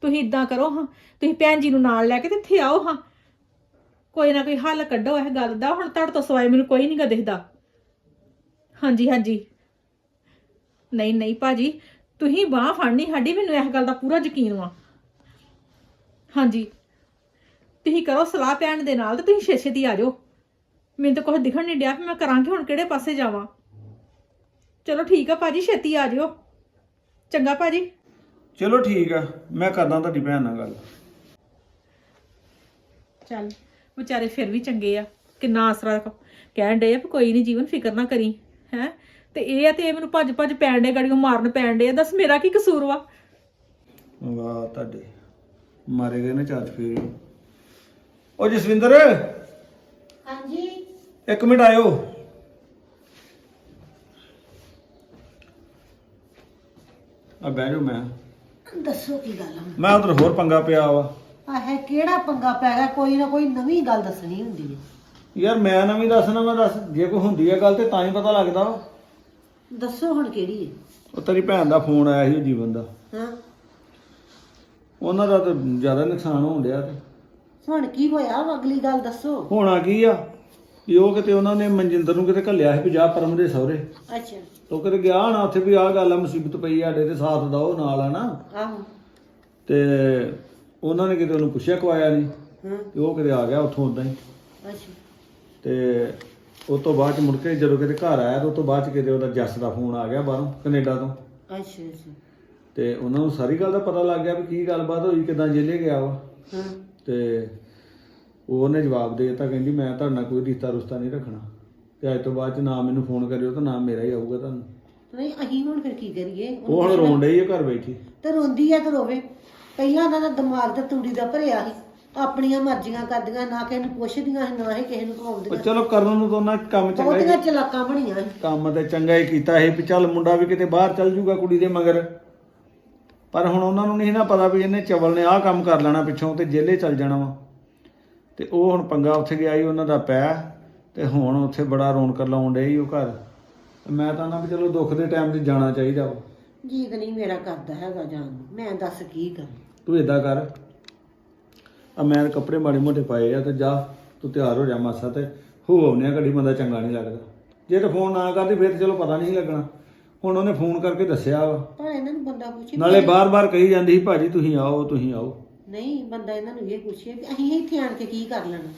Speaker 1: ਤੁਸੀਂ ਇਦਾਂ ਕਰੋ ਹਾਂ। ਤੁਸੀਂ ਭੈਣ ਜੀ ਨੂੰ ਨਾਲ ਲੈ ਕੇ ਤੇ ਇੱਥੇ ਆਓ ਹਾਂ। ਕੋਈ ਨਾ ਕੋਈ ਹੱਲ ਕੱਢੋ ਇਹ ਗੱਲ ਦਾ। ਹੁਣ ਤੁਹਾਡੇ ਤੋਂ ਸਵਾਏ ਮੈਨੂੰ ਕੋਈ ਨਹੀਂ ਗਾ ਦਿਖਦਾ। ਹਾਂਜੀ ਹਾਂਜੀ। ਨਹੀਂ ਨਹੀਂ ਭਾਜੀ। ਤੁਸੀਂ ਬਾਹ ਫੜਨੀ ਸਾਡੀ, ਮੈਨੂੰ ਇਸ ਗੱਲ ਦਾ ਪੂਰਾ ਯਕੀਨ ਵਾ। ਹਾਂਜੀ। ਤੁਸੀਂ ਕਰੋ ਸਲਾਹ ਭੈਣ ਦੇ ਨਾਲ ਤੇ ਤੁਸੀਂ ਛੇ ਦੀ ਆ ਜਾਓ। ਮੈਨੂੰ ਤਾਂ ਕੁਝ ਦਿਖਣ ਨਹੀਂ ਡਿਆ ਵੀ ਮੈਂ ਕਰਾਂਗੀ ਹੁਣ ਕਿਹੜੇ ਪਾਸੇ ਜਾਵਾਂ। ਚਲੋ ਠੀਕ ਆ ਭਾਜੀ ਛੇਤੀ ਆ ਜਿਓ। ਚੰਗਾ ਭਾਜੀ।
Speaker 3: ਚਲੋ ਠੀਕ ਆ ਮੈਂ ਕਰਦਾ ਤੁਹਾਡੀ ਭੈਣ ਨਾਲ ਗੱਲ।
Speaker 1: ਚੱਲ ਵਿਚਾਰੇ ਫਿਰ ਵੀ ਚੰਗੇ ਆ ਕਿੰਨਾ ਆਸਰਾ ਕਹਿਣ ਡੇ ਆ ਵੀ ਕੋਈ ਨਹੀਂ ਜੀਵਨ ਫਿਕਰ ਨਾ ਕਰੀ ਹੈ। ਤੇ ਇਹ ਆ ਤੇ ਇਹ ਮੈਨੂੰ ਭੱਜ ਭੱਜ ਪੈਣ ਡੇ ਗੜੀਆਂ ਮਾਰਨ ਪੈਣ ਡੇ ਦੱਸ ਮੇਰਾ ਕੀ ਕਸੂਰ ਵਾ?
Speaker 3: ਵਾਹ ਤੁਹਾਡੇ ਮਾਰੇ ਗਏ ਨੇ ਚਾਰ ਫੇਰ ਉਹ ਜਸਵਿੰਦਰ! ਇੱਕ ਮਿੰਟ ਆਇਓ। ਆ ਬਹਿ ਜਾਓ ਮੈਂ।
Speaker 4: ਦੱਸੋ ਕੀ ਗੱਲ ਆ?
Speaker 3: ਮੈਂ ਉਧਰ ਹੋਰ ਪੰਗਾ ਪਿਆ ਵਾ।
Speaker 4: ਆ ਹੈ ਕਿਹੜਾ ਪੰਗਾ ਪੈ ਗਿਆ ਕੋਈ ਨਾ ਕੋਈ ਨਵੀਂ ਗੱਲ ਦੱਸਣੀ ਹੁੰਦੀ ਹੈ
Speaker 3: ਯਾਰ ਮੈਂ ਨਾ ਵੀ ਦੱਸਣਾ ਮੈਂ ਦੱਸ ਜੇ ਕੋਈ ਹੁੰਦੀ ਹੈ ਗੱਲ ਤੇ ਤਾਂ ਹੀ ਪਤਾ ਲੱਗਦਾ ਵਾ।
Speaker 4: ਦੱਸੋ ਹੁਣ ਕਿਹੜੀ ਹੈ
Speaker 3: ਉਹ ਤੇਰੀ ਭੈਣ ਦਾ ਫੋਨ ਆਇਆ ਸੀ ਜੀਵਨ ਦਾ।
Speaker 4: ਹਾਂ।
Speaker 3: ਉਹਨਾਂ ਦਾ ਤਾਂ ਜ਼ਿਆਦਾ ਨੁਕਸਾਨ ਹੋਣ ਡਿਆ ਤੇ।
Speaker 4: ਹੁਣ ਕੀ ਹੋਇਆ ਅਗਲੀ ਗੱਲ ਦੱਸੋ।
Speaker 3: ਹੋਣਾ ਕੀ ਆ? ਵੀ ਉਹ ਕਿਤੇ ਉਹਨਾਂ ਨੇ ਮਨਜਿੰਦਰ ਨੂੰ ਕਿਤੇ ਘੱਲਿਆ ਸੀ ਵੀ ਜਾ ਪਰਮ ਦੇ ਸਹੁਰੇ।
Speaker 4: ਅੱਛਾ।
Speaker 3: ਤੋ ਕਿਤੇ ਗਿਆ ਨਾ ਉੱਥੇ ਵੀ ਆਹ ਗੱਲ ਆ ਮੁਸੀਬਤ ਪਈ ਆ ਸਾਡੇ ਤੇ ਸਾਥ ਦਓ ਨਾਲ ਆ ਨਾ।
Speaker 4: ਆਹੋ।
Speaker 3: ਤੇ ਉਹਨਾਂ ਨੇ ਕਿਤੇ ਉਹਨੂੰ ਪੁੱਛਿਆ ਕਵਾਇਆ ਨਹੀਂ
Speaker 4: ਹਾਂ।
Speaker 3: ਤੇ ਉਹ ਕਿਤੇ ਆ ਗਿਆ ਉੱਥੋਂ ਉਦਾਂ ਹੀ।
Speaker 4: ਅੱਛਾ।
Speaker 3: ਤੇ ਉਸ ਤੋਂ ਬਾਅਦ ਚ ਮੁੜ ਕੇ ਜਦੋਂ ਕਿਤੇ ਘਰ ਆਇਆ ਤੇ ਉਸ ਤੋਂ ਬਾਅਦ ਚ ਕਿਤੇ ਉਹਦਾ ਜੱਸ ਦਾ ਫੋਨ ਆ ਗਿਆ ਬਾਹਰੋਂ ਕੈਨੇਡਾ ਤੋਂ।
Speaker 4: ਅੱਛਾ ਅੱਛਾ।
Speaker 3: ਤੇ ਉਹਨਾਂ ਨੂੰ ਸਾਰੀ ਗੱਲ ਦਾ ਪਤਾ ਲੱਗ ਗਿਆ ਵੀ ਕੀ ਗੱਲਬਾਤ ਹੋਈ ਕਿਦਾਂ ਜੇਲੇ ਗਿਆ ਵਾ
Speaker 4: ਹਾਂ।
Speaker 3: ਤੇ ਉਹਨੇ ਜਵਾਬ ਦੇ ਦਿੱਤਾ ਕਹਿੰਦੀ ਮੈਂ ਤੁਹਾਡੇ ਨਾਲ ਕੋਈ ਰਿਸ਼ਤਾ ਰੁਸ਼ਤਾ ਨਹੀਂ ਰੱਖਣਾ। ਤੇ ਅੱਜ ਤੋਂ ਬਾਅਦ ਚ ਨਾ ਮੈਨੂੰ ਫੋਨ ਕਰਿਓ ਤਾਂ ਨਾ ਮੇਰਾ ਹੀ ਆਊਗਾ ਤੁਹਾਨੂੰ।
Speaker 4: ਨਹੀਂ ਅਸੀਂ ਹੁਣ ਫਿਰ ਕੀ ਕਰੀਏ?
Speaker 3: ਉਹ ਹੁਣ ਰੋਣ ਡਈ ਹੈ ਘਰ ਬੈਠੀ।
Speaker 4: ਤੇ ਰੋਂਦੀ ਆ ਤੇ ਰੋਵੇ। ਪਹਿਲਾਂ ਤਾਂ ਇਹਦਾ ਦਿਮਾਗ ਦਾ ਤੂੜੀ ਦਾ ਭਰਿਆ ਸੀ। ਆਪਣੀਆਂ ਮਰਜ਼ੀਆਂ ਕਰਦੀਆਂ ਨਾ ਕਿਸੇ ਨੂੰ ਪੁੱਛਦੀਆਂ ਸੀ, ਨਾ ਹੀ ਕਿਸੇ ਨੂੰ
Speaker 3: ਉਹ
Speaker 4: ਕਹਾਉਂਦੀਆਂ
Speaker 3: ਚਲੋ ਕਰਨ ਨੂੰ ਤਾਂ ਉਹਨਾਂ ਕੰਮ ਚੰਗਾ ਹੀ
Speaker 4: ਬਹੁਤੀਆਂ ਚਲਾਕਾਂ ਬਣੀਆਂ ਸੀ।
Speaker 3: ਕੰਮ ਤੇ ਚੰਗਾ ਹੀ ਕੀਤਾ ਸੀ ਵੀ ਚੱਲ ਮੁੰਡਾ ਵੀ ਕਿਤੇ ਬਾਹਰ ਚੱਲ ਜੂਗਾ ਕੁੜੀ ਦੇ ਮਗਰ। ਪਰ ਹੁਣ ਉਹਨਾਂ ਨੂੰ ਨਹੀਂ ਨਾ ਪਤਾ ਵੀ ਇਹਨੇ ਚਵਲ ਨੇ ਆਹ ਕੰਮ ਕਰ ਲੈਣਾ ਪਿੱਛੋਂ ਤੇ ਜੇਲੇ ਚੱਲ ਜਾਣਾ ਵਾ। ਤੇ ਉਹ ਹੁਣ ਪੰਗਾ ਉੱਥੇ ਗਿਆ ਹੀ ਉਹਨਾਂ ਦਾ ਪੈ ਤੇ ਹੁਣ ਉੱਥੇ ਬੜਾ ਰੌਣਕ ਲਾਉਣ ਸੀ ਉਹ ਘਰ। ਤੇ ਮੈਂ ਤਾਂ ਨਾ ਵੀ ਚਲੋ ਦੁੱਖ ਦੇ ਟਾਈਮ 'ਤੇ ਜਾਣਾ ਚਾਹੀਦਾ ਵਾ।
Speaker 4: ਜੀਤ ਨਹੀਂ ਮੇਰਾ ਕਰਦਾ ਹੈਗਾ ਜਾਣ ਨੂੰ। ਮੈਂ ਦੱਸ ਕੀ ਕਰਾਂ?
Speaker 3: ਤੂੰ ਏਦਾਂ ਕਰ। ਆ ਮੈਂ ਕੱਪੜੇ ਮਾੜੇ ਮੋਟੇ ਪਾਏ ਆ ਤੇ ਜਾ ਤੂੰ ਤਿਆਰ ਹੋ ਜਾ ਮਾਸਾ ਤੇ। ਹੋ ਆਉਨੇ ਘੜੀ ਬੰਦਾ ਚੰਗਾ ਨਹੀਂ ਲੱਗਦਾ। ਜੇ ਤੇ ਫੋਨ ਨਾ ਕਰਦੀ ਫਿਰ ਤੇ ਚਲੋ ਪਤਾ ਨਹੀਂ ਲੱਗਣਾ। ਹੁਣ ਉਹਨੇ ਫੋਨ ਕਰਕੇ ਦੱਸਿਆ ਵਾ।
Speaker 4: ਪਰ ਇਹਨਾਂ ਨੂੰ ਬੰਦਾ ਪੁੱਛੇ
Speaker 3: ਨਾਲੇ ਬਾਰ-ਬਾਰ ਕਹੀ ਜਾਂਦੀ ਸੀ ਭਾਜੀ ਤੁਸੀਂ ਆਓ ਤੁਸੀਂ ਆਓ।
Speaker 4: ਨਹੀਂ ਬੰਦਾ ਇਹਨਾਂ ਨੂੰ ਇਹ ਪੁੱਛੇ ਵੀ ਅਸੀਂ ਇੱਥੇ ਆਣ ਕੇ ਕੀ ਕਰ ਲੈਣਾ।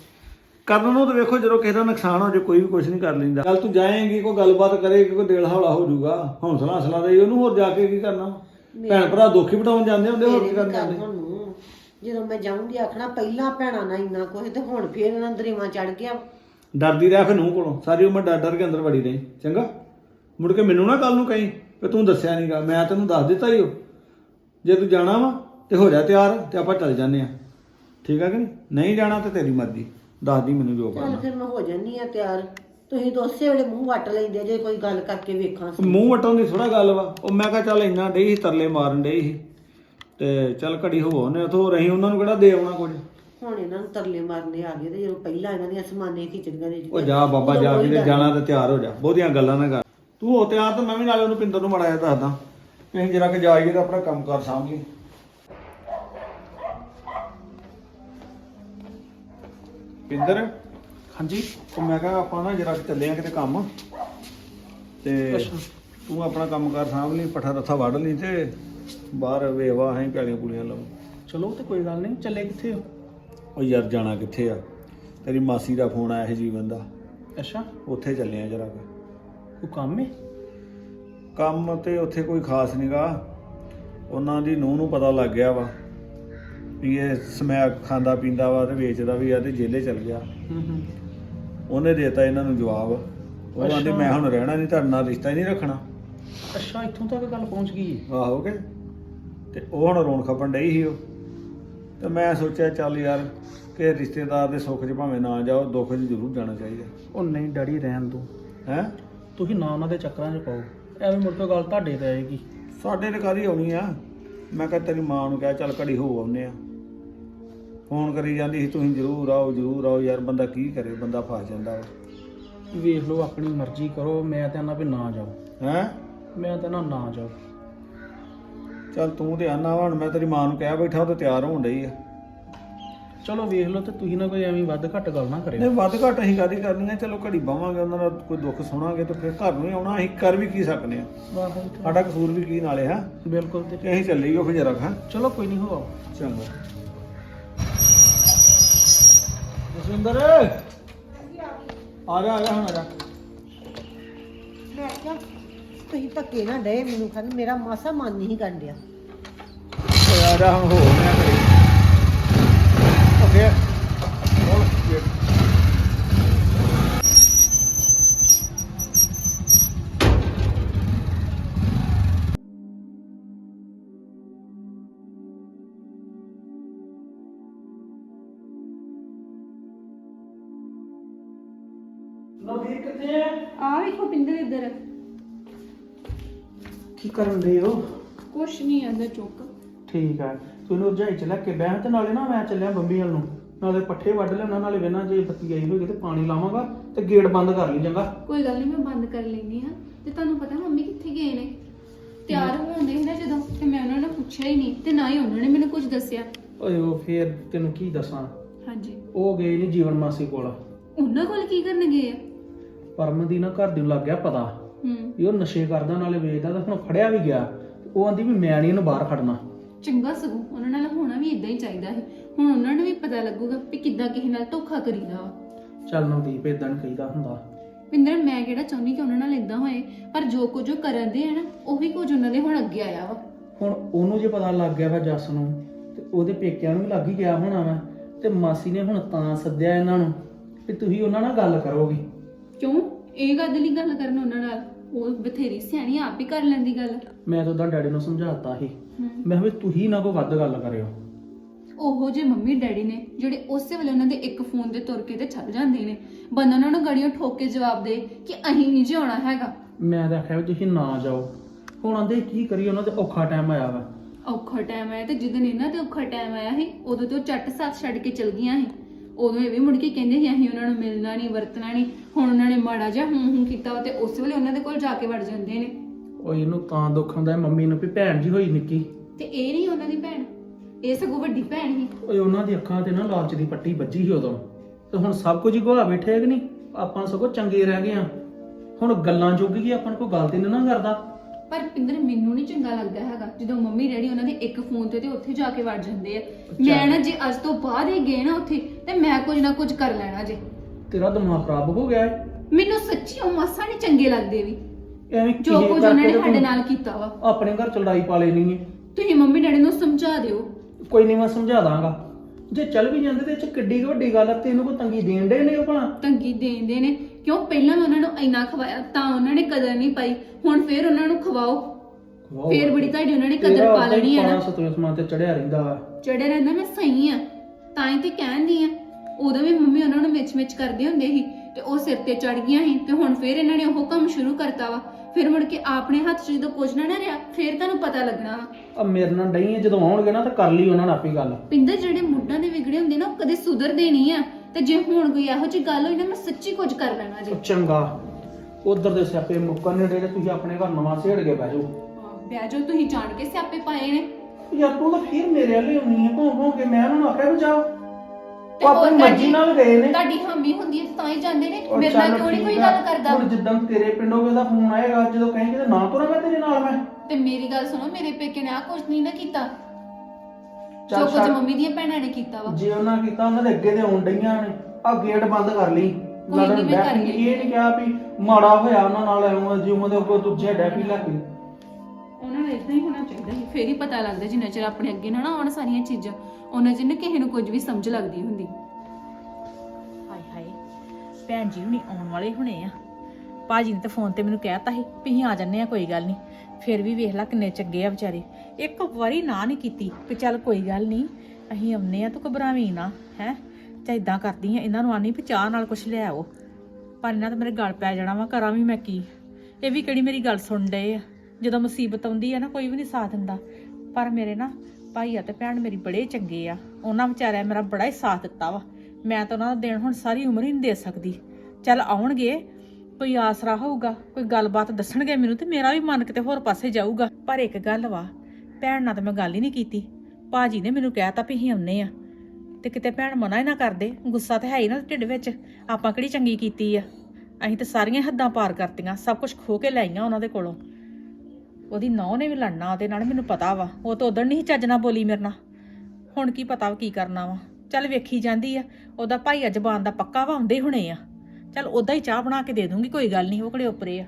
Speaker 3: ਕਰਨ ਨੂੰ ਤਾਂ ਵੇਖੋ ਜਦੋਂ ਕਿਸੇ ਦਾ ਨੁਕਸਾਨ ਹੋ ਜੇ ਕੋਈ ਵੀ ਕੁਝ ਨਹੀਂ ਕਰ ਲੈਂਦਾ। ਚੱਲ ਤੂੰ ਜਾਏਂਗੀ ਕੋਈ ਗੱਲਬਾਤ ਕਰੇਗੀ ਕੋਈ ਦਿਲ ਹੌਲਾ ਹੋ ਜਾਊਗਾ। ਹੌਸਲਾ ਹੌਸਲਾ ਦੇ ਉਹਨੂੰ ਹੋਰ ਜਾ ਕੇ ਕੀ ਕਰਨਾ? ਭੈਣ ਭਰਾ ਦੁੱਖ ਹੀ ਵਟਾਉਣ ਜਾਂਦੇ ਹੁੰਦੇ ਹੋਰ ਕੀ ਕਰਨ ਜਾਂਦੇ?
Speaker 4: ਨੂੰ ਜਦੋਂ ਮੈਂ ਜਾਊਂਗੀ ਆਖਣਾ ਪਹਿਲਾਂ ਭੈਣਾਂ ਨਾਲ ਇੰਨਾ ਕੁਝ ਤੇ ਹੁਣ ਫੇਰ ਇਹਨਾਂ ਦਰੀਵਾਂ ਚੜ ਗਿਆ।
Speaker 3: ਡਰਦੀ ਰਹਿ ਫਿਰ ਨੂੰ ਕੋਲੋਂ। ਸਾਰੀ ਉਮਰ ਡਰ ਡਰ ਕੇ ਅੰਦਰ ਵੜੀ ਰਹੀ। ਚੰਗਾ। ਮੁੜ ਕੇ ਮੈਨੂੰ ਨਾ ਕੱਲ ਨੂੰ ਕਹੀਂ ਕਿ ਤੂੰ ਦੱਸਿਆ ਨਹੀਂਗਾ ਮੈਂ ਤੈਨੂੰ ਦੱਸ ਦਿੱਤਾ ਹੀ ਉਹ ਜੇ ਤੂੰ ਜਾਣਾ ਵਾ ਤੇ ਹੋ ਜਾ ਤਿਆਰ ਤੇ ਆਪਾਂ ਚੱਲ ਜਾਂਦੇ ਆ ਠੀਕ ਆ ਕਿ ਨਹੀਂ? ਨਹੀਂ ਜਾਣਾ ਤੇ ਤੇਰੀ ਮਰਜ਼ੀ। ਦੱਸ ਦੀ ਮੈਨੂੰ ਜੋ
Speaker 4: ਚੱਲ
Speaker 3: ਕਰਨਾ।
Speaker 4: ਫਿਰ ਮੈਂ ਹੋ ਜਾਨੀ ਆ ਤਿਆਰ। ਤੁਸੀਂ ਤਾਂ ਉਸੇ ਵੇਲੇ ਮੂੰਹ ਵੱਟ ਲੈਂਦੇ ਜੇ ਕੋਈ ਗੱਲ ਕਰਕੇ ਵੇਖਾਂ
Speaker 3: ਮੂੰਹ ਵਟਾਉਣ ਦੀ ਥੋੜਾ ਗੱਲ ਵਾ। ਉਹ ਮੈਂ ਕਿਹਾ ਚੱਲ ਇੰਨਾ ਡਈ ਸੀ ਤਰਲੇ ਮਾਰਨ ਡਈ ਸੀ। ਤੇ ਚੱਲ ਘੜੀ ਹੋ ਉਹਨੇ ਉਥੋਂ ਰਹੀ ਉਹਨਾਂ ਨੂੰ ਕਿਹੜਾ ਦੇ ਆਉਣਾ ਕੁਝ?
Speaker 4: ਹੁਣ ਇਹਨਾਂ ਨੂੰ ਤਰਲੇ ਮਾਰਨੇ ਆ ਗਏ ਤੇ ਜਦੋਂ ਪਹਿਲਾਂ ਇਹਨਾਂ ਦੀਆਂ ਸਮਾਨੇ ਖਿਚੜੀਆਂ ਦੇ
Speaker 3: ਉਹ ਜਾ ਬਾਬਾ ਜਾ ਕੇ ਤੇ ਜਾਣਾ ਤੇ ਤਿਆਰ ਹੋ ਜਾ। ਬਹੁਤੀਆਂ ਗੱਲਾਂ ਨਾ ਕਰ। ਤੂੰ ਹੋ ਤਿਆਰ ਤੇ ਮੈਂ ਵੀ ਨਾਲੇ ਉਹਨੂੰ ਪਿੰਦਰ ਨੂੰ ਮੜਾਇਆ ਦੱਸਦਾ। ਕਿ ਅਸੀਂ ਜਰਾ ਕਿ ਜਾਈਏ ਤਾਂ ਆਪਣਾ ਕੰਮ ਕਰ ਸਾਂਭੀਏ। ਪਿੰਦਰ
Speaker 5: ਹਾਂਜੀ?
Speaker 3: ਉਹ ਮੈਂ ਕਿਹਾ ਆਪਾਂ ਨਾ ਜਰਾ ਚੱਲੇ ਆ ਕਿਤੇ ਕੰਮ। ਤੇ ਤੂੰ ਆਪਣਾ ਕੰਮ ਕਰ ਸਾਂਭ ਲਈ ਪੱਠਾ ਰੱਥਾ ਵੱਢ ਲਈ ਤੇ ਬਾਹਰ ਵੇਵਾ ਹੈ ਪਿਆਲੀਆਂ ਪੁਲੀਆਂ ਲਾਉ
Speaker 5: ਚਲੋ ਤੇ ਕੋਈ ਗੱਲ ਨਹੀਂ ਚੱਲੇ ਕਿੱਥੇ ਹੋ?
Speaker 3: ਉਹ ਯਾਰ ਜਾਣਾ ਕਿੱਥੇ ਆ? ਤੇਰੀ ਮਾਸੀ ਦਾ ਫੋਨ ਆਇਆ ਸੀ ਜੀਵਨ ਦਾ।
Speaker 5: ਅੱਛਾ।
Speaker 3: ਉੱਥੇ ਚੱਲੇ ਆ ਜਰਾ
Speaker 5: ਕੋਈ ਕੰਮ ਹੈ
Speaker 3: ਕੰਮ ਤੇ ਉੱਥੇ ਕੋਈ ਖਾਸ ਨਹੀਂਗਾ ਉਹਨਾਂ ਦੀ ਨੂੰਹ ਨੂੰ ਪਤਾ ਲੱਗ ਗਿਆ ਵਾ। ਵੀ ਇਹ ਸਮੈਕ ਖਾਂਦਾ ਪੀਂਦਾ ਵਾ ਤੇ ਵੇਚਦਾ ਵੀ ਆ ਤੇ ਜੇਲੇ ਚਲ ਗਿਆ।
Speaker 5: ਹੂੰ ਹੂੰ।
Speaker 3: ਉਹਨੇ ਦੇਤਾ ਇਹਨਾਂ ਨੂੰ ਜਵਾਬ। ਉਹ ਕਹਿੰਦੀ। ਮੈਂ ਹੁਣ ਰਹਿਣਾ ਨਹੀਂ ਤੁਹਾਡੇ ਨਾਲ ਰਿਸ਼ਤਾ ਹੀ ਨਹੀਂ ਰੱਖਣਾ।
Speaker 5: ਅੱਛਾ ਇੱਥੋਂ ਤੱਕ ਗੱਲ ਪਹੁੰਚ ਗਈ
Speaker 3: ਆਹੋ ਕਿ। ਤੇ ਉਹ ਹੁਣ ਰੋਣ ਖਪਣ ਡਈ ਸੀ ਉਹ। ਤੇ ਮੈਂ ਸੋਚਿਆ ਚੱਲ ਯਾਰ ਕਿ ਰਿਸ਼ਤੇਦਾਰ ਦੇ ਸੁੱਖ 'ਚ ਭਾਵੇਂ ਨਾ ਜਾਓ ਦੁੱਖ 'ਚ ਜ਼ਰੂਰ ਜਾਣਾ ਚਾਹੀਦਾ।
Speaker 5: ਉਹ ਨਹੀਂ ਡੈਡੀ ਰਹਿਣ ਦੋ।
Speaker 3: ਹੈ?
Speaker 5: ਤੁਸੀਂ ਨਾ ਉਹਨਾਂ ਦੇ ਚੱਕਰਾਂ 'ਚ ਪਾਓ। ਐਵੇਂ ਮੁੜ ਕੇ ਗੱਲ ਤੁਹਾਡੇ ਤੇ ਆਏਗੀ।
Speaker 3: ਸਾਡੇ ਤੇ ਕਾਦੀ ਆਉਣੀ ਆ? ਮੈਂ ਕਿਹਾ ਤੇਰੀ ਮਾਂ ਨੂੰ ਕਿਹਾ ਚੱਲ ਘੜੀ ਹੋ ਆਉਨੇ ਆ। ਫੋਨ ਕਰੀ ਜਾਂਦੀ ਸੀ ਤੁਸੀਂ ਜ਼ਰੂਰ ਆਓ ਜ਼ਰੂਰ ਆਓ ਯਾਰ ਬੰਦਾ ਕੀ ਕਰੇ? ਬੰਦਾ ਫਸ ਜਾਂਦਾ
Speaker 5: ਵੇਖ ਲਓ ਆਪਣੀ ਮਰਜ਼ੀ ਕਰੋ। ਮੈਂ ਤਾਂ ਨਾ ਵੀ ਨਾ ਜਾਓ
Speaker 3: ਹੈ?
Speaker 5: ਮੈਂ ਤਾਂ ਨਾ ਨਾ ਜਾਓ
Speaker 3: ਚੱਲ ਤੂੰ ਤੇ ਆਨਾ ਹੁਣ ਮੈਂ ਤੇਰੀ ਮਾਂ ਨੂੰ ਕਹਿ ਬੈਠਾ ਉਹ ਤੇ ਤਿਆਰ ਹੋਣ ਡਈ ਆ।
Speaker 5: ਚਲੋ ਵੇਖ ਲਓ ਤੇ ਤੁਸੀਂ ਨਾ ਕੋਈ ਐਵੇਂ ਵੱਧ ਘੱਟ ਗੱਲ ਨਾ ਕਰਿਓ।
Speaker 3: ਨਹੀਂ ਵੱਧ ਘੱਟ ਅਸੀਂ ਕਾਦੀ ਕਰਨੀ ਆ ਚਲੋ ਘੜੀ ਬਾਵਾਂਗੇ ਉਹਨਾਂ ਦਾ ਕੋਈ ਦੁੱਖ ਸੁਣਾਂਗੇ ਤੇ ਫਿਰ ਘਰ ਨੂੰ ਹੀ ਆਉਣਾ ਅਸੀਂ ਕਰ ਵੀ ਕੀ ਸਕਨੇ ਆ?
Speaker 5: ਵਾਹ
Speaker 3: ਸਾਡਾ ਕਸੂਰ ਵੀ ਕੀ ਨਾਲੇ ਹੈ?
Speaker 5: ਬਿਲਕੁਲ ਤੇ
Speaker 3: ਅਸੀਂ ਚੱਲੀਏ ਫਿਰ ਜਰਾ ਖਾਂ
Speaker 5: ਚਲੋ ਕੋਈ ਨਹੀਂ ਹੋ ਆਓ।
Speaker 3: ਚੰਗਾ। ਜਸਵਿੰਦਰ ਆ ਜਾ ਆ ਜਾ ਹੁਣ ਆ ਜਾ।
Speaker 4: ਮੈਂ ਕਿਹਾ ਤੁਸੀਂ ਧੱਕੇ ਨਾ ਡੇ ਮੈਨੂੰ ਕਹਿੰਦੇ ਮੇਰਾ ਮਾਸਾ ਮਨ ਨਹੀਂ ਕਰਨ ਡਿਆ।
Speaker 3: ਓਏ ਆ ਜਾ ਹੁਣ ਹੋ ਮੈਂ ਕਰੀ। ਓਕੇ
Speaker 5: ਕਰਨ ਦੇ ਹੋ?
Speaker 6: ਕੁਛ ਨਹੀਂ ਆਂਦਾ ਚੁੱਕ।
Speaker 5: ਠੀਕ ਆ। ਤੂੰ ਰਜਾਈ ਚ ਲੈ ਕੇ ਬਹਿ ਤੇ ਨਾਲੇ ਨਾ ਮੈਂ ਚੱਲਿਆ ਬੰਬੀ ਵੱਲ ਨੂੰ। ਨਾਲੇ ਪੱਠੇ ਵੱਢ ਲਿਆਉਣਾ ਨਾਲੇ ਵੇਨਾ ਜੇ ਬੱਤੀ ਆਈ ਹੋਏਗੀ ਤੇ ਪਾਣੀ ਲਾਵਾਂਗਾ ਤੇ ਗੇਟ ਬੰਦ ਕਰ ਲਈ ਚੰਗਾ।
Speaker 6: ਕੋਈ ਗੱਲ ਨਹੀਂ ਮੈਂ ਬੰਦ ਕਰ ਲੈਣੀ ਹਾਂ। ਤੇ ਤੁਹਾਨੂੰ ਪਤਾ ਮੰਮੀ ਕਿੱਥੇ ਗਏ ਨੇ? ਤਿਆਰ ਹੋਉਂਦੇ ਸੀ ਨਾ ਜਦੋਂ ਤੇ ਮੈਂ ਉਹਨਾਂ ਨੂੰ ਪੁੱਛਿਆ ਹੀ ਨਹੀਂ ਤੇ ਨਾ ਹੀ ਉਹਨਾਂ ਨੇ ਮੈਨੂੰ ਕੁਝ ਦੱਸਿਆ।
Speaker 5: ਓਏ ਉਹ ਫੇਰ ਤੈਨੂੰ ਕੀ ਦੱਸਾਂ?
Speaker 6: ਹਾਂਜੀ।
Speaker 5: ਉਹ ਗਏ ਨਹੀਂ ਜੀਵਨ ਮਾਸੀ ਕੋਲ।
Speaker 6: ਉਹਨਾਂ ਕੋਲ ਕੀ ਕਰਨ ਗਏ ਆ?
Speaker 5: ਪਰਮ ਦੀ ਨਾ ਘਰ ਦੀ ਨੂੰ ਲੱਗ ਗਿਆ ਪਤਾ।
Speaker 6: ਹੂੰ।
Speaker 5: ਵੀ ਉਹ ਨਸ਼ੇ ਕਰਦਾ ਨਾਲੇ ਵੇਚਦਾ ਤਾਂ ਹੁਣ ਫੜਿਆ ਵੀ ਗਿਆ। ਉਹ ਆਂਦੀ ਵੀ ਮੈਂ ਨਹੀਂ ਇਹਨੂੰ ਬਾਹਰ ਖੜਨਾ।
Speaker 6: ਚੰਗਾ ਸਗੋਂ ਉਹਨਾਂ ਨਾਲ ਹੋਣਾ ਵੀ ਇਦਾਂ ਹੀ ਚਾਹੀਦਾ ਹੈ ਹੁਣ ਉਹਨਾਂ ਨੂੰ ਵੀ ਪਤਾ ਲੱਗੂਗਾ ਵੀ ਕਿੱਦਾਂ ਕਿਸੇ ਨਾਲ ਧੋਖਾ ਕਰੀਦਾ ਵਾ।
Speaker 5: ਚੱਲ ਨਵਦੀਪ ਇਦਾਂ ਨਹੀਂ ਕਹੀਦਾ ਹੁੰਦਾ।
Speaker 6: ਪਿੰਦਰ ਮੈਂ ਕਿਹੜਾ ਚਾਹੁੰਦੀ ਕਿ ਉਹਨਾਂ ਨਾਲ ਇਦਾਂ ਹੋਏ ਪਰ ਜੋ ਕੁਝ ਉਹ ਕਰਨ ਦੇ ਆ ਨਾ ਉਹ ਵੀ ਕੁਝ ਉਹਨਾਂ ਦੇ ਹੁਣ ਅੱਗੇ ਆਇਆ ਵਾ।
Speaker 5: ਹੁਣ ਉਹਨੂੰ ਜੇ ਪਤਾ ਲੱਗ ਗਿਆ ਵਾ ਜੱਸ ਨੂੰ ਤੇ ਉਹਦੇ ਪੇਕਿਆਂ ਨੂੰ ਵੀ ਲੱਗ ਹੀ ਗਿਆ ਹੋਣਾ ਵਾ ਤੇ ਮਾਸੀ ਨੇ ਹੁਣ ਤਾਂ ਸੱਦਿਆ ਇਹਨਾਂ ਨੂੰ ਵੀ ਤੁਸੀਂ ਉਹਨਾਂ ਨਾਲ ਗੱਲ ਕਰੋਗੇ।
Speaker 6: ਕਿਉਂ? ਇਹ ਗੱਲ ਲਈ ਗੱਲ ਕਰਨ ਉਹਨਾਂ ਨਾਲ ਉਹ ਬਥੇਰੀ ਸਿਆਣੀ ਆਪ ਹੀ ਕਰ ਲੈਂਦੀ ਗੱਲ।
Speaker 5: ਮੈਂ ਤਾਂ ਉਹਦਾ ਡੈਡੀ ਨੂੰ ਸਮਝਾਤਾ ਸੀ। ਮੈਂ ਕਿਹਾ ਵੀ ਤੁਸੀਂ ਨਾ ਕੋ ਵੱਧ ਗੱਲ ਕਰਿਓ।
Speaker 6: ਉਹੋ ਜੇ ਮੰਮੀ ਡੈਡੀ ਨੇ ਜਿਹੜੇ ਉਸੇ ਵੇਲੇ ਉਹਨਾਂ ਦੇ ਇੱਕ ਫੋਨ ਦੇ ਤੁਰ ਕੇ ਤੇ ਚੱਲ ਜਾਂਦੇ ਨੇ। ਬੰਦਾ ਉਹਨਾਂ ਨੂੰ ਗੜੀਆਂ ਠੋਕ ਕੇ ਜਵਾਬ ਦੇ ਕਿ ਅਹੀਂ ਨਹੀਂ ਜਿਉਣਾ ਹੈਗਾ।
Speaker 5: ਮੈਂ ਤਾਂ ਆਖਿਆ ਵੀ ਤੁਸੀਂ ਨਾ ਜਾਓ। ਹੁਣ ਆਂਦੇ ਕੀ ਕਰੀਏ ਉਹਨਾਂ ਤੇ ਔਖਾ ਟਾਈਮ ਆਇਆ ਵਾ।
Speaker 6: ਔਖਾ ਟਾਈਮ ਆਇਆ ਤੇ ਜਦੋਂ ਇਹਨਾਂ ਤੇ ਔਖਾ ਟਾਈਮ ਆਇਆ ਸੀ ਉਦੋਂ ਤੋਂ ਝੱਟ ਸਾਥ ਛੱਡ ਕੇ ਚਲ ਗਈਆਂ ਸੀ। ਉਦੋਂ ਇਹ ਵੀ ਮੁੜ ਕੇ ਕਹਿੰਦੇ ਸੀ ਅਸੀਂ ਉਹਨਾਂ ਨੂੰ ਮਿਲਣਾ ਨਹੀਂ ਵਰਤਣਾ ਨਹੀਂ। ਹੁਣ ਉਹਨਾਂ ਨੇ ਮਾੜਾ ਜਿਹਾ ਹੂੰ ਹੂੰ ਕੀਤਾ ਵਾ ਤੇ ਉਸ ਵੇਲੇ ਉਹਨਾਂ ਦੇ ਕੋਲ ਜਾ ਕੇ ਵੜ ਜਾਂਦੇ ਨੇ।
Speaker 5: ਉਹ ਇਹਨੂੰ ਤਾਂ ਦੁੱਖ ਹੁੰਦਾ ਹੈ ਮੰਮੀ ਨੂੰ ਵੀ ਭੈਣ ਜੀ ਹੋਈ ਨਿੱਕੀ।
Speaker 6: ਤੇ ਇਹ ਨਹੀਂ ਉਹਨਾਂ ਦੀ ਭੈਣ ਇਹ ਸਗੋਂ ਵੱਡੀ ਭੈਣ ਸੀ।
Speaker 5: ਓਏ ਉਹਨਾਂ ਦੀ ਅੱਖਾਂ ਤੇ ਨਾ ਲਾਲਚ ਦੀ ਪੱਟੀ ਵੱਜੀ ਸੀ ਉਦੋਂ। ਤੇ ਹੁਣ ਸਭ ਕੁਝ ਹੀ ਗਵਾ ਬੈਠੇ ਕਿ ਨਹੀਂ? ਆਪਾਂ ਸਗੋਂ ਚੰਗੇ ਰਹਿ ਗਏ ਆ ਹੁਣ ਗੱਲਾਂ ਜੋਗੀ ਕੀ ਆਪਾਂ ਨੂੰ ਕੋਈ ਗੱਲ ਤੇ ਨਾ ਕਰਦਾ।
Speaker 6: ਪਰ ਪਿੰਦਰ ਮੈਨੂੰ ਨਹੀਂ ਚੰਗਾ ਲੱਗਦਾ ਹੈਗਾ ਜਦੋਂ ਮੰਮੀ ਡੈਡੀ ਉਹਨਾਂ ਦੇ ਇੱਕ ਫੋਨ ਤੇ ਤੇ ਉੱਥੇ ਜਾ ਕੇ ਵੜ ਜਾਂਦੇ ਆ। ਮੈਂ ਨਾ ਜੇ ਅੱਜ ਤੋਂ ਬਾਅਦ ਹੀ ਗਏ ਨਾ ਉੱਥੇ ਤੇ ਮੈਂ ਕੁਝ ਨਾ ਕੁਝ ਕਰ ਲੈਣਾ ਜੇ।
Speaker 5: ਤੇਰਾ ਦਿਮਾਗ ਖਰਾਬ ਹੋ ਗਿਆ ਹੈ?
Speaker 6: ਮੈਨੂੰ ਸੱਚੀ ਉਹ ਮਾਸਾ ਨਹੀਂ ਚੰਗੇ ਲੱਗਦੇ ਵੀ।
Speaker 5: ਐਵੇਂ
Speaker 6: ਜੋ
Speaker 5: ਕਿਸੇ
Speaker 6: ਕੁਝ ਉਹਨਾਂ ਨੇ
Speaker 5: ਕਰਕੇ
Speaker 6: ਸਾਡੇ ਨਾਲ ਕੀਤਾ ਵਾ।
Speaker 5: ਆਪਣੇ ਘਰ ਚ ਲੜਾਈ ਪਾ ਲੈਣੀ ਹੈ।
Speaker 6: ਤੁਸੀਂ ਮੰਮੀ ਡੈਡੀ ਨੂੰ ਸਮਝਾ ਦਿਓ।
Speaker 5: ਕੋਈ ਨਹੀਂ ਮੈਂ ਸਮਝਾ ਦਾਂਗਾ। ਜੇ ਚੱਲ ਵੀ ਜਾਂਦੇ ਤੇ ਇਹ ਚ ਕਿੱਡੀ ਕੁ ਵੱਡੀ ਗੱਲ ਆ ਤੈਨੂੰ ਕੋਈ ਤੰਗੀ ਦੇਣ ਦੇ ਨੇ ਉਹ ਭਲਾ?
Speaker 6: ਤੰਗੀ ਦੇਂਦੇ ਨੇ। ਕਿਉਂ ਪਹਿਲਾਂ ਮੈਂ ਉਹਨਾਂ ਨੂੰ ਇੰਨਾ ਖਵਾਇਆ? ਤਾਂ ਉਹਨਾਂ ਨੇ ਕਦਰ ਨਹੀਂ ਪਾਈ। ਹੁਣ ਫੇਰ ਉਹਨਾਂ ਨੂੰ ਖਵਾਓ। ਫੇਰ ਬੜੀ ਤੁਹਾਡੀ ਉਹਨਾਂ ਨੇ ਕਦਰ ਪਾ ਲੈਣੀ ਹੈ ਨਾ।
Speaker 5: ਸਤਵੇਂ ਸਮਾਨ ਤੇ ਚੜਿਆ ਰਹਿੰਦਾ ਵਾ
Speaker 6: ਚੜਿਆ ਰਹਿੰਦਾ ਮੈਂ ਸਹੀ ਆ ਤਾਂ ਹੀ ਤੇ ਕਹਿੰਦੀ ਆ ਉਦੋਂ ਵੀ ਮੰਮੀ ਉਹਨਾਂ ਨੂੰ ਮਿਚ ਮਿਚ ਕਰਦੇ ਹੁੰਦੇ ਸੀ ਤੇ ਉਹ ਸਿਰ ਤੇ ਚੜ ਗਈਆਂ ਸੀ ਤੇ ਹੁਣ ਫੇਰ ਇਹਨਾਂ ਨੇ ਉਹ ਕੰਮ ਸ਼ੁਰੂ ਕਰਤਾ ਵਾ। ਫਿਰ ਮੁੜ ਕੇ ਆਪਣੇ ਹੱਥ 'ਚ ਜਦੋਂ ਕੁਝ ਨਾ ਨਾ ਰਿਹਾ ਫੇਰ ਤੁਹਾਨੂੰ ਪਤਾ ਲੱਗਣਾ ਵਾ।
Speaker 5: ਆ ਮੇਰੇ ਨਾਲ ਡਈ ਜਦੋਂ ਆਉਣਗੇ ਨਾ ਤਾਂ ਕਰ ਲਈ ਉਹਨਾਂ ਨਾਲ ਆਪੇ ਗੱਲ।
Speaker 6: ਪਿੰਦਰ ਜਿਹੜੇ ਮੁੱਢਾਂ ਦੇ ਵਿਗੜੇ ਹੁੰਦੇ ਨਾ ਉਹ ਕਦੇ ਸੁਧਰਦੇ ਨਹੀਂ ਆ। ਤੇ ਜੇ ਹੁਣ ਕੋਈ ਇਹੋ ਜਿਹੀ ਗੱਲ ਹੋਈ ਨਾ ਮੈਂ ਸੱਚੀ ਕੁਝ ਕਰ ਲੈਣਾ ਜੀ।
Speaker 5: ਚੰਗਾ। ਉਧਰ ਦੇ ਸਿਆਪੇ ਮੁੱਕਣ ਨੇ ਜਿਹੜੇ ਤੁਸੀਂ ਆਪਣੇ ਘਰ ਨਵਾਂ ਸੇੜ ਕੇ ਬਹਿ ਜਾਓ।
Speaker 6: ਬਿਆ ਜੋ ਤੁਸੀਂ ਜਾਣ ਕੇ ਸਿਆਪੇ ਪਾਏ ਨੇ।
Speaker 5: ਯਾਰ ਤੂੰ ਤਾਂ ਫਿਰ ਮੇਰੇ ਵਾਲੀ ਹੁੰਨੀ ਹੈ ਭੋਂ ਭੋਂ ਕੇ ਮੈਂ ਉਹਨਾਂ ਨੂੰ ਆਖਿਆ ਵੀ ਜਾਓ ਉਹ ਆਪਣੀ ਮਰਜ਼ੀ ਨਾਲ ਗਏ ਨੇ।
Speaker 6: ਤੁਹਾਡੀ ਹਾਮੀ ਹੁੰਦੀ ਹੈ ਤਾਂ ਹੀ ਜਾਂਦੇ ਨੇ। ਮੇਰੇ ਨਾਲ
Speaker 5: ਚੱਲ
Speaker 6: ਕਿਉਂ ਨਹੀਂ ਕੋਈ
Speaker 5: ਠੀਕ ਆ।
Speaker 6: ਗੱਲ ਕਰਦਾ?
Speaker 5: ਹੁਣ ਜਿੱਦਾਂ ਤੇਰੇ ਪਿੰਡੋਂ ਉਹਦਾ ਫੋਨ ਆਏਗਾ ਜਦੋਂ ਕਹੇਂਗੇ ਤੇ ਨਾ ਤੁਰਾਂ ਮੈਂ ਤੇਰੇ ਨਾਲ ਮੈਂ।
Speaker 6: ਤੇ ਮੇਰੀ ਗੱਲ ਸੁਣੋ ਮੇਰੇ ਪੇਕੇ ਨੇ ਆ ਕੁਝ ਨਹੀਂ ਨਾ ਕੀਤਾ। ਜੋ ਕੁਝ
Speaker 5: ਛੱਡ।
Speaker 6: ਮੰਮੀ ਦੀਆਂ ਭੈਣਾਂ ਨੇ ਕੀਤਾ ਵਾ।
Speaker 5: ਜੇ ਉਹਨਾਂ ਕੀਤਾ ਉਹਨਾਂ ਦੇ ਅੱਗੇ ਤੇ ਆਉਣ ਡਈਆਂ ਨੇ। ਆ ਗੇਟ ਬੰਦ ਕਰ ਲਈ।
Speaker 6: ਕੋਈ
Speaker 5: ਲੜਨ
Speaker 6: ਮੈਂ
Speaker 5: ਡੈ
Speaker 6: ਕਰ
Speaker 5: ਪਈ।
Speaker 6: ਗਈ।
Speaker 5: ਇਹ ਨਹੀਂ ਕਿਹਾ ਵੀ ਮਾੜਾ ਹੋਇਆ ਉਹਨਾਂ ਨਾਲ ਐਵੇਂ ਜਿਉਂ ਦੇ ਅੱਗੋਂ ਦੂਜੇ ਡੈਪੀ ਲੱਗ ਗਈ
Speaker 6: ਉਹਨਾਂ ਨੂੰ ਇਦਾਂ ਹੀ ਹੋਣਾ ਚਾਹੀਦਾ ਸੀ। ਫੇਰ ਹੀ ਪਤਾ ਲੱਗਦਾ ਜਿੰਨਾ ਚਿਰ ਆਪਣੇ ਅੱਗੇ ਨਾ ਨਾ ਆਉਣ ਸਾਰੀਆਂ ਚੀਜ਼ਾਂ ਉਹਨਾਂ ਚਿਰ ਨਾ ਕਿਸੇ ਨੂੰ ਕੁਝ ਵੀ ਸਮਝ ਲੱਗਦੀ ਹੁੰਦੀ।
Speaker 1: ਹਾਏ ਹਾਏ ਭੈਣ ਜੀ ਹੁਣੀ ਆਉਣ ਵਾਲੇ ਹੁਣੇ ਆ। ਭਾਜੀ ਨੇ ਤਾਂ ਫੋਨ ਤੇ ਮੈਨੂੰ ਕਹਿਤਾ ਸੀ ਵੀ ਅਸੀਂ ਆ ਜੰਨੇ ਆ ਕੋਈ ਗੱਲ ਨਹੀਂ ਫਿਰ ਵੀ ਵੇਖ ਲੈ ਕਿੰਨੇ ਚੰਗੇ ਆ ਵਿਚਾਰੇ। ਇੱਕ ਵਾਰੀ ਨਾ ਨਹੀਂ ਕੀਤੀ ਵੀ ਚੱਲ ਕੋਈ ਗੱਲ ਨਹੀਂ, ਅਸੀਂ ਆਉਨੇ ਆ ਤੂੰ ਘਬਰਾਵੀਂ ਨਾ, ਹੈ? ਚਾਹ ਇਦਾਂ ਕਰਦੀ ਆ ਇਹਨਾਂ ਨੂੰ ਆਨੀ ਵੀ ਚਾਹ ਨਾਲ ਕੁਛ ਲੈ ਆਓ। ਪਰ ਇਹਨਾਂ ਤਾਂ ਮੇਰੇ ਗਲ ਪੈ ਜਾਣਾ ਵਾ, ਕਰਾਂ ਵੀ ਮੈਂ ਕੀ? ਇਹ ਵੀ ਕਿਹੜੀ ਮੇਰੀ ਗੱਲ ਸੁਣ ਡਏ ਆ? ਜਦੋਂ ਮੁਸੀਬਤ ਆਉਂਦੀ ਆ ਨਾ, ਕੋਈ ਵੀ ਨਹੀਂ ਸਾਥ ਦਿੰਦਾ। ਪਰ ਮੇਰੇ ਨਾ ਭਾਈ ਆ ਤੇ ਭੈਣ ਮੇਰੀ ਬੜੇ ਚੰਗੇ ਆ। ਉਹਨਾਂ ਵਿਚਾਰਿਆ ਮੇਰਾ ਬੜਾ ਹੀ ਸਾਥ ਦਿੱਤਾ ਵਾ। ਮੈਂ ਤਾਂ ਉਹਨਾਂ ਦਾ ਦੇਣ ਹੁਣ ਸਾਰੀ ਉਮਰ ਹੀ ਨਹੀਂ ਦੇ ਸਕਦੀ। ਚੱਲ ਆਉਣਗੇ, ਕੋਈ ਆਸਰਾ ਹੋਊਗਾ, ਕੋਈ ਗੱਲਬਾਤ ਦੱਸਣਗੇ ਮੈਨੂੰ ਤੇ ਮੇਰਾ ਵੀ ਮਨ ਕਿਤੇ ਹੋਰ ਪਾਸੇ ਜਾਊਗਾ। ਪਰ ਇੱਕ ਗੱਲ ਵਾ ਭੈਣ ਨਾਲ ਤਾਂ ਮੈਂ ਗੱਲ ਹੀ ਨਹੀਂ ਕੀਤੀ। ਭਾਜੀ ਨੇ ਮੈਨੂੰ ਕਹਿਤਾ ਵੀ ਅਸੀਂ ਆਉਨੇ ਆ ਤੇ ਕਿਤੇ ਭੈਣ ਮਨਾ ਹੀ ਨਾ ਕਰਦੇ ਗੁੱਸਾ ਤਾਂ ਹੈ ਹੀ ਨਾ ਢਿੱਡ ਵਿੱਚ। ਆਪਾਂ ਕਿਹੜੀ ਚੰਗੀ ਕੀਤੀ ਆ? ਅਸੀਂ ਤਾਂ ਸਾਰੀਆਂ ਹੱਦਾਂ ਪਾਰ ਕਰਤੀਆਂ। ਸਭ ਕੁਝ ਖੋ ਕੇ ਲਾਈਆਂ ਉਹਨਾਂ ਦੇ ਕੋਲੋਂ। ਉਹਦੀ ਨੌਂ ਨੇ ਵੀ ਲੜਨਾ, ਉਹਦੇ ਨਾਲ ਮੈਨੂੰ ਪਤਾ ਵਾ। ਉਹ ਤਾਂ ਉਦੋਂ ਨਹੀਂ ਚੱਜ ਨਾਲ ਬੋਲੀ ਮੇਰੇ ਨਾਲ। ਹੁਣ ਕੀ ਪਤਾ ਵਾ ਕੀ ਕਰਨਾ ਵਾ। ਚੱਲ ਵੇਖੀ ਜਾਂਦੀ ਆ। ਉਹਦਾ ਭਾਈ ਜ਼ਬਾਨ ਦਾ ਪੱਕਾ ਵਾ, ਆਉਂਦੇ ਹੁਣੇ ਆ। ਚੱਲ ਉਦਾਂ ਹੀ ਚਾਹ ਬਣਾ ਕੇ ਦੇ ਦੂੰਗੀ, ਕੋਈ ਗੱਲ ਨਹੀਂ, ਉਹ ਕਿਹੜੇ ਉੱਪਰੇ ਆ।